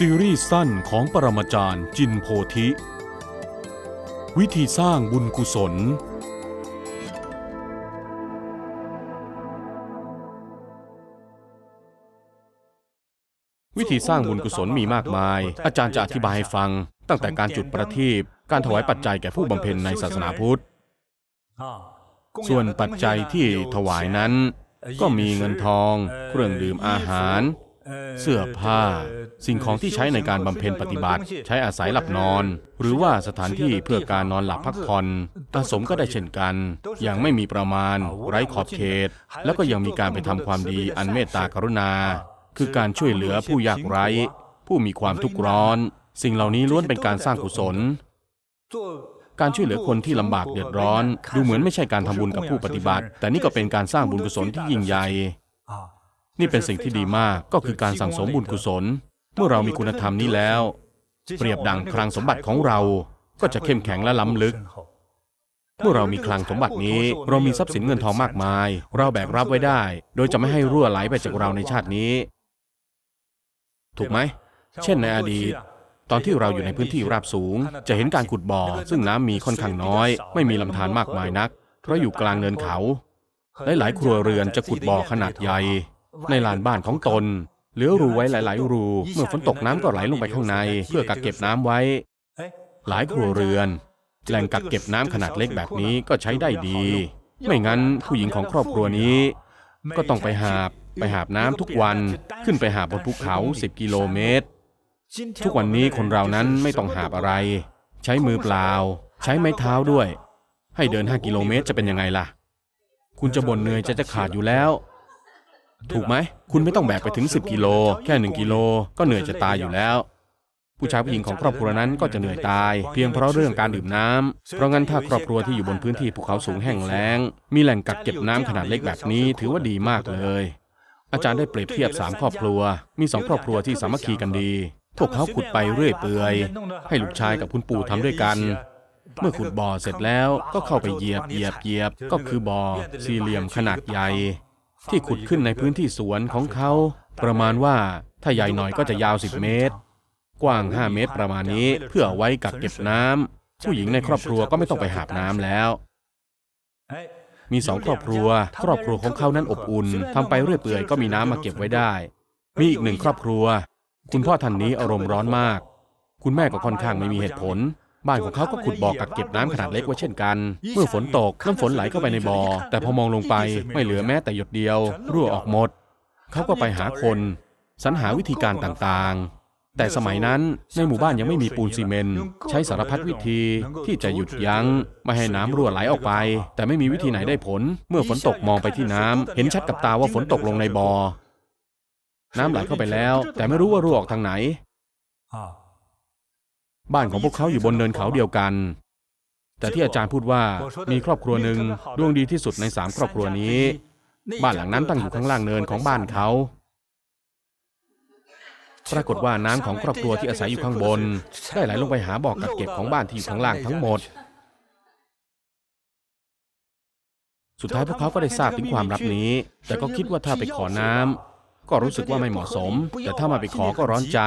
ซีรีส์สั้นของปรมาจารย์จินโพธิ วิธีสร้างบุญกุศล วิธีสร้างบุญกุศลมีมากมาย อาจารย์จะอธิบายให้ฟัง ตั้งแต่การจุดประทีปการถวายปัจจัยแก่ผู้บำเพ็ญในศาสนาพุทธ ส่วนปัจจัยที่ถวายนั้น ก็มีเงินทอง เครื่องดื่มอาหาร เสื้อผ้า สิ่งของที่ใช้ในการบำเพ็ญปฏิบัติ ใช้อาศัยหลับนอน หรือว่าสถานที่เพื่อการนอนหลับพักผ่อนอาสมก็ได้เช่นกัน อย่างไม่มีประมาณ ไร้ขอบเขต แล้วก็ยังมีการไปทำความดีอันเมตตากรุณา คือการช่วยเหลือผู้ยากไร้ ผู้มีความทุกข์ร้อน สิ่งเหล่านี้ล้วนเป็นการสร้างกุศลการช่วยเหลือคนที่ลำบากเดือดร้อน ดูเหมือนไม่ใช่การทำบุญกับผู้ปฏิบัติ แต่นี่ก็เป็นการสร้างบุญกุศลที่ยิ่งใหญ่ นี่เป็นสิ่งที่ดีมากก็คือการสั่งสมบุญกุศล เมื่อเรามีคุณธรรมนี้แล้ว เปรียบดังคลังสมบัติของเราก็จะเข้มแข็งและล้ำลึก เมื่อเรามีคลังสมบัตินี้ เรามีทรัพย์สินเงินทองมากมาย เราแบกรับไว้ได้ โดยจะไม่ให้รั่วไหลไปจากเราในชาตินี้ ถูกไหม เช่นในอดีตตอนที่เราอยู่ในพื้นที่ราบสูง จะเห็นการขุดบ่อ ซึ่งน้ำมีค่อนข้างน้อย ไม่มีลำธารมากมายนัก เพราะอยู่กลางเนินเขา หลายๆครัวเรือนจะขุดบ่อขนาดใหญ่ ในลานบ้านของตนเหลือรูไว้หลาย ๆ รู เมื่อฝนตกน้ำก็ไหลลงไปข้างใน เพื่อกักเก็บน้ำไว้ หลายครัวเรือน แหล่งกักเก็บน้ำขนาดเล็กแบบนี้ก็ใช้ได้ดี ไม่งั้นผู้หญิงของครอบครัวนี้ ก็ต้องไปหาบไปหาบน้ำทุกวันขึ้นไปหาบบนภูเขา 10 กิโลเมตร ทุกวันนี้คนเรานั้นไม่ต้องหาบอะไร ใช้มือเปล่า ใช้ไม้เท้าด้วย ให้เดิน 5 กิโลเมตรจะเป็นยังไงล่ะ คุณจะบ่นเหนื่อยจะจะขาดอยู่แล้ว ถูกไหม คุณไม่ต้องแบกไปถึง 10 กิโล แค่ 1 กิโล ก็เหนื่อยจะตายอยู่แล้ว ผู้ชายผู้หญิงของครอบครัวนั้นก็จะเหนื่อยตาย เพียงเพราะเรื่องการดื่มน้ำเพราะงั้นถ้าครอบครัวที่อยู่บนพื้นที่ภูเขาสูงแห้งแล้ง มีแหล่งกักเก็บน้ำขนาดเล็กแบบนี้ถือว่าดีมากเลย อาจารย์ได้เปรียบเทียบสามครอบครัว มีสองครอบครัวที่สามัคคีกันดี พวกเขาขุดไปเรื่อยเปื่อย ให้ลูกชายกับคุณปู่ทำด้วยกันเมื่อขุดบ่อเสร็จแล้วก็เข้าไปเหยียบเหยียบเหยียบ ก็คือบ่อสี่เหลี่ยมขนาดใหญ่ ที่ขุดขึ้นในพื้นที่สวนของเขา ประมาณว่าถ้าใหญ่หน่อยก็จะยาว 10 เมตร กว้าง 5 เมตรประมาณนี้เพื่อไว้กักเก็บน้ำผู้หญิงในครอบครัวก็ไม่ต้องไปหาบน้ำแล้วมีสองครอบครัว ครอบครัวของเขานั้นอบอุ่นทำไปเรื่อยเปื่อยก็มีน้ำมาเก็บไว้ได้ มีอีกหนึ่งครอบครัว คุณพ่อท่านนี้อารมณ์ร้อนมาก คุณแม่ก็ค่อนข้างไม่มีเหตุผล บ้านของเขาก็ขุดบ่อกักเก็บน้ำขนาดเล็กไว้เช่นกัน เมื่อฝนตกน้ำฝนไหลเข้าไปในบ่อ แต่พอมองลงไปไม่เหลือแม้แต่หยดเดียว รั่วออกหมด เขาก็ไปหาคนสรรหาวิธีการต่างๆ แต่สมัยนั้นในหมู่บ้านยังไม่มีปูนซีเมนต์ใช้สารพัดวิธีที่จะหยุดยัง้ง ไม่ให้น้ำรั่วไหลออกไป แต่ไม่มีวิธีไหนได้ผล เมื่อฝนตกมองไปที่น้ำเห็นชัดกับตาว่าฝนตกลงในบ่อน้ำไหลเข้าไปแล้ว แต่ไม่รู้ว่ารั่วออกทางไหน บ้านของพวกเขาอยู่บนเนินเขาเดียวกัน แต่ที่อาจารย์พูดว่ามีครอบครัวหนึ่งดวงดีที่สุดในสามครอบครัวนี้ บ้านหลังนั้นตั้งอยู่ข้างล่างเนินของบ้านเขา ปรากฏว่าน้ำของครอบครัวที่อาศัยอยู่ข้างบน ได้ไหลลงไปหาบ่อกักเก็บของบ้านที่อยู่ข้างล่างทั้งหมด สุดท้ายพวกเขาก็ได้ทราบถึงความลับนี้ แต่ก็คิดว่าถ้าไปขอน้ำก็รู้สึกว่าไม่เหมาะสม แต่ถ้ามาไปขอก็ร้อนใจ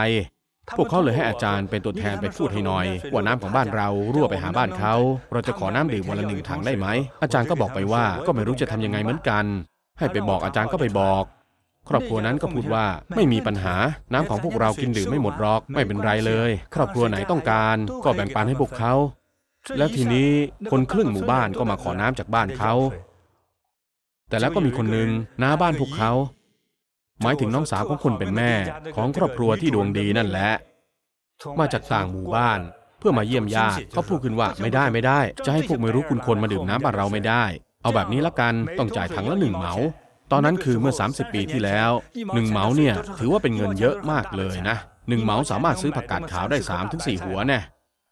พวกเขาเลยให้อาจารย์เป็นตัวแทนไปพูดให้หน่อย ว่าน้ำของบ้านเรารั่วไปหาบ้านเขา เราจะขอน้ำดื่มวันละหนึ่งถังได้ไหม อาจารย์ก็บอกไปว่าก็ไม่รู้จะทำยังไงเหมือนกัน ให้ไปบอกอาจารย์ก็ไปบอก ครอบครัวนั้นก็พูดว่าไม่มีปัญหา น้ำของพวกเรากินดื่มไม่หมดหรอก ไม่เป็นไรเลย ครอบครัวไหนต้องการ ก็แบ่งปันให้พวกเขา แล้วทีนี้คนครึ่งหมู่บ้านก็มาขอน้ำจากบ้านเขา แต่แล้วก็มีคนหนึ่งน้าบ้านพวกเขา หมายถึงน้องสาวของคนเป็นแม่ของครอบครัวที่ดวงดีนั่นแหละ มาจากต่างหมู่บ้าน เพื่อมาเยี่ยมญาติเขาพูดขึ้นว่าไม่ได้ไม่ได้ จะให้พวกไม่รู้คุณคนมาดื่มน้ำบ้านเราไม่ได้ เอาแบบนี้ละกันต้องจ่ายถังละหนึ่งเหมาตอนนั้นคือเมื่อ 30 ปีที่แล้วหนึ่งเหมาเนี่ยถือว่าเป็นเงินเยอะมากเลยนะหนึ่งเหมาสามารถซื้อผักกาดขาวได้3าถึงสหัวแน่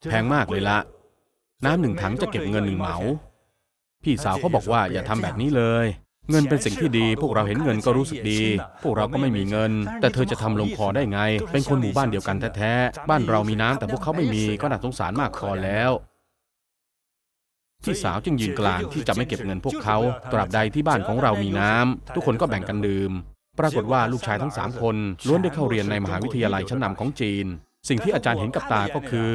แพงมากเลยละน้ำหนึ่งถังจะเก็บเงินหนึ่งเหมา พี่สาวเขาบอกว่าอย่าทำแบบนี้เลย เงินเป็นสิ่งที่ดี พวกเราเห็นเงินก็รู้สึกดี พวกเราก็ไม่มีเงิน แต่เธอจะทำลงคอได้ไง เป็นคนหมู่บ้านเดียวกันแท้ๆ บ้านเรามีน้ำแต่พวกเขาไม่มีก็น่าสงสารมากพอแล้วพี่สาวจึงยืนกลางที่จะไม่เก็บเงินพวกเขาตราบใดที่บ้านของเรามีน้ำทุกคนก็แบ่งกันดื่ม ปรากฏว่าลูกชายทั้งสามคนล้วนได้เข้าเรียนในมหาวิทยาลัยชั้นนำของจีน สิ่งที่อาจารย์เห็นกับตาก็คือ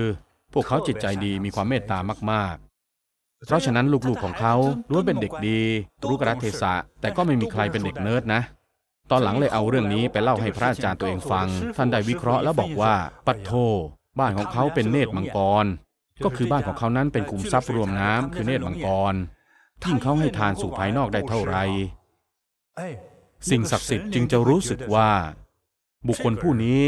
พวกเขาจิตใจดีมีความเมตตามากๆ เพราะฉะนั้นลูกๆของเขาล้วนเป็นเด็กดี รู้กระเทศะแต่ก็ไม่มีใครเป็นเด็กเนิร์ดนะ ตอนหลังเลยเอาเรื่องนี้ไปเล่าให้พระอาจารย์ตัวเองฟัง ท่านได้วิเคราะห์แล้วบอกว่าปัดโท บ้านของเขาเป็นเนตรมังกร ก็คือบ้านของเขานั้นเป็นขุมทรัพย์รวมน้ำคือเนตรมังกรยิ่งเขาให้ทานสู่ภายนอกได้เท่าไหร่สิ่งศักดิ์สิทธิ์จึงจะรู้สึกว่า บุคคลผู้นี้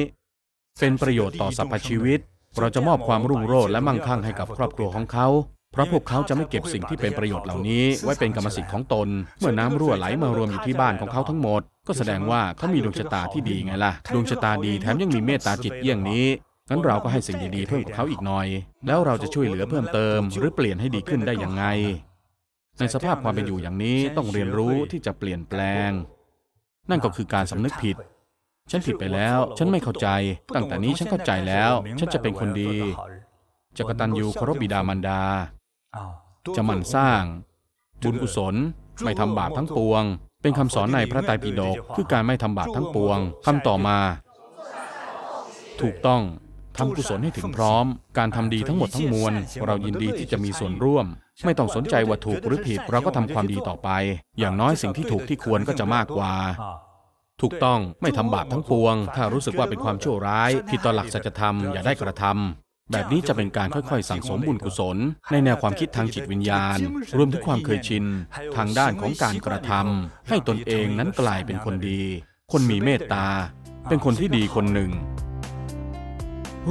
เป็นประโยชน์ต่อสรรพชีวิต เราจะมอบความรุ่งโรจน์และมั่งคั่งให้กับครอบครัวของเขา เพราะพวกเขาจะไม่เก็บสิ่งที่เป็นประโยชน์เหล่านี้ ไว้เป็นกรรมสิทธิ์ของตน เมื่อน้ำรั่วไหลมารวมอยู่ที่บ้านของเขาทั้งหมด ก็แสดงว่าเขามีดวงชะตาที่ดีไงล่ะ ดวงชะตาดีแถมยังมีเมตตาจิตเยี่ยงนี้งั้นเราก็ให้สิ่งดีๆเพิ่มกับเขาอีกหน่อย แล้วเราจะช่วยเหลือเพิ่มเติม หรือเปลี่ยนให้ดีขึ้นได้ยังไง ในสภาพความเป็นอยู่อย่างนี้ต้องเรียนรู้ที่จะเปลี่ยนแปลง นั่นก็คือการสำนึกผิด ฉันผิดไปแล้ว ฉันไม่เข้าใจ ตั้งแต่นี้ฉันเข้าใจแล้ว ฉันจะเป็นคนดีจะกตัญญูเคารพบิดามารดา จะหมั่นสร้าง บุญกุศลไม่ทำบาปทั้งปวง เป็นคำสอนในพระไตรปิฎกคือการไม่ทำบาปทั้งปวงคำต่อมา ถูกต้องทำกุศลให้ถึงพร้อม การทำดีทั้งหมดทั้งมวล เรายินดีที่จะมีส่วนร่วม ไม่ต้องสนใจว่าถูกหรือผิด เราก็ทำความดีต่อไป อย่างน้อยสิ่งที่ถูกที่ควรก็จะมากกว่า ถูกต้องไม่ทำบาปทั้งปวง ถ้ารู้สึกว่าเป็นความชั่วร้าย ผิดต่อหลักสัจธรรมอย่าได้กระทำ แบบนี้จะเป็นการค่อยๆ สั่งสมบุญกุศล ในแนวความคิดทางจิตวิญญาณ รวมถึงความเคยชิน ทางด้านของการกระทำให้ตนเองนั้นกลายเป็นคนดี คนมีเมตตา เป็นคนที่ดีคนหนึ่ง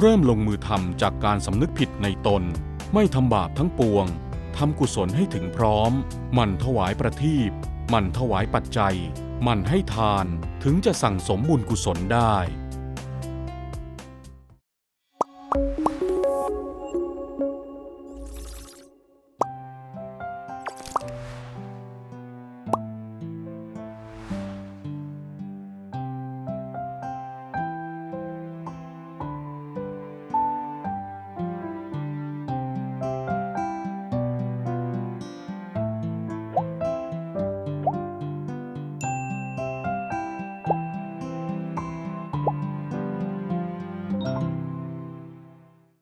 เริ่มลงมือทำจากการสำนึกผิดในตน ไม่ทำบาปทั้งปวงทำกุศลให้ถึงพร้อม มันถวายประทีปมันถวายปัจจัย มันให้ทานถึงจะสั่งสมบุญกุศลได้